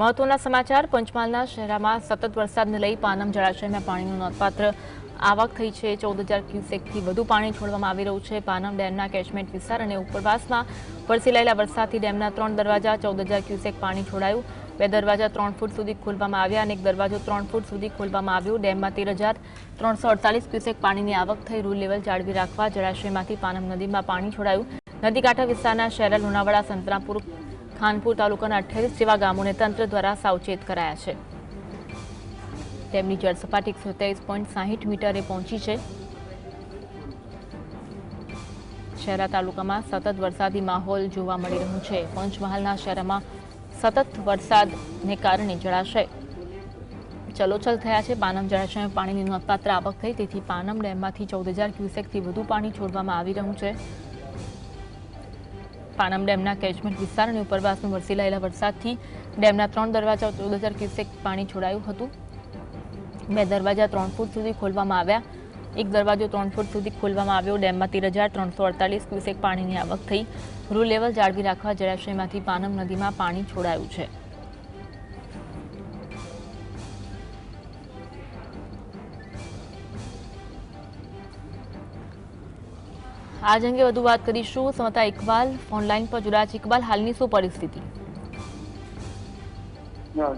મહત્વના સમાચાર, પંચમહાલના શહેરમાં સતત વરસાદને લઈ પાનમ જળાશયમાં પાણીનું નોંધપાત્ર આવક થઈ છે. ચૌદ હજાર ક્યુસેકથી વધુ પાણી છોડવામાં આવી રહ્યું છે. પાનમ ડેમના કેચમેન્ટ વિસ્તાર અને ઉપરવાસમાં વરસી રહેલા વરસાદથી ડેમના ત્રણ દરવાજા ચૌદ હજાર ક્યુસેક પાણી છોડાયું. બે દરવાજા ત્રણ ફૂટ સુધી ખોલવામાં આવ્યા અને એક દરવાજો ત્રણ ફૂટ સુધી ખોલવામાં આવ્યો. ડેમમાં તેર હજાર ત્રણસો અડતાલીસ ક્યુસેક પાણીની આવક થઈ. રૂલ લેવલ જાળવી રાખવા જળાશયમાંથી પાનમ નદીમાં પાણી છોડાયું. નદીકાંઠા વિસ્તારના શહેરા લુણાવાડા, સંતરામપુર ખાનપુર તાલુકાના અઠ્યાવીસ જેવા ગામોને તંત્ર દ્વારા સાવચેત કરાયા છે. તેમની જળસપાટી એકસો પોઈન્ટ સાહીઠ મીટરે પહોંચી છે. શહેરા તાલુકામાં સતત વરસાદી માહોલ જોવા મળી રહ્યો છે. પંચમહાલના શહેરમાં સતત વરસાદને કારણે જળાશય ચલોચલ થયા છે. પાનમ જળાશયમાં પાણીની નોંધપાત્ર આવક થઈ, તેથી પાનમ ડેમમાંથી ચૌદ હજાર ક્યુસેકથી વધુ પાણી છોડવામાં આવી રહ્યું છે. પાનમ ડેમના કેચમેન્ટ વિસ્તાર અને ઉપરવાસમાં વરસી રહેલા વરસાદથી ડેમના ત્રણ દરવાજા ચૌદ હજાર ક્યુસેક પાણી છોડાયું હતું. બે દરવાજા ત્રણ ફૂટ સુધી ખોલવામાં આવ્યા. એક દરવાજો ત્રણ ફૂટ સુધી ખોલવામાં આવ્યો. ડેમમાં તેર હજાર ત્રણસો અડતાલીસ ક્યુસેક પાણીની આવક થઈ. રૂ લેવલ જાળવી રાખવા જળાશયમાંથી પાનમ નદીમાં પાણી છોડાયું છે. આજ અંગે વધુ વાત કરીશું. સમતા ઇકબાલ ઓનલાઈન પર જોડાયા છે. ઇકબાલ, હાલની શું પરિસ્થિતિ?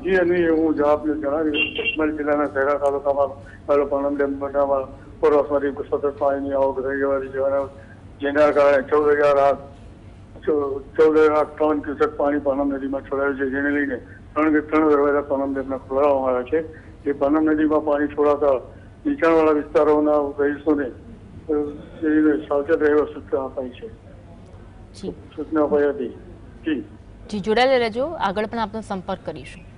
જી અને હું જવાબ જણાવી પંચમહાલ જિલ્લાના શહેરા તાલુકામાં તાલુકાના ડેમ બનાવવા ઉપરવાસમાંથી સતત પાણીની આવક થઈ જવાની જેના કારણે ચૌદ હજાર ચૌદ હજાર ત્રણ ક્યુસેક પાણી પાનમ નદીમાં છોડાયું છે. જેને લઈને ત્રણ ત્રણ દરવાજા પાનમ ડેમના ખોલાવવામાં આવ્યા છે. એ પાનમ નદીમાં પાણી છોડાતા નીચાણવાળા વિસ્તારોના રહીશોને સાવચેત રહેવા સૂચના અપાઈ છે. જી. સૂચના અપાઈ હતી. જી. જી જોડાયેલા રહેજો. આગળ પણ આપનો સંપર્ક કરીશું.